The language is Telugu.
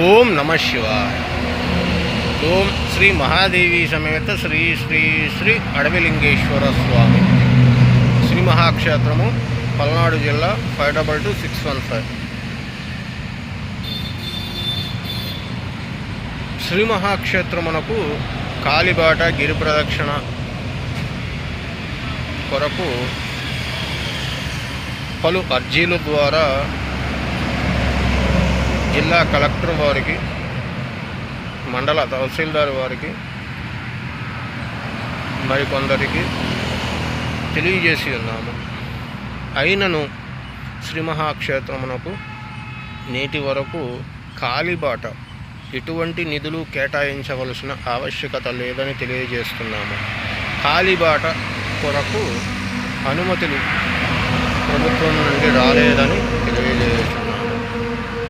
ఓం నమ శివాయ. ఓం శ్రీ మహాదేవి సమేత శ్రీ శ్రీ శ్రీ అడవిలింగేశ్వర స్వామి. శ్రీ మహాక్షేత్రము పల్నాడు జిల్లా five double two six one five. Shri మహాక్షేత్రమునకు కాలిబాట గిరి ప్రదక్షిణ కొరకు పలు అర్జీల ద్వారా జిల్లా కలెక్టర్ వారికి మండల తహసీల్దార్ వారికి మరికొందరికి తెలియజేసి ఉన్నాము. అయినను శ్రీ మహాక్షేత్రమునకు నేటి వరకు కాలిబాట ఎటువంటి నిధులు కేటాయించవలసిన ఆవశ్యకత లేదని తెలియజేస్తున్నాము. కాలిబాట కొరకు అనుమతులు ప్రభుత్వం నుండి రాలేదని తెలియజేస్తున్నాము.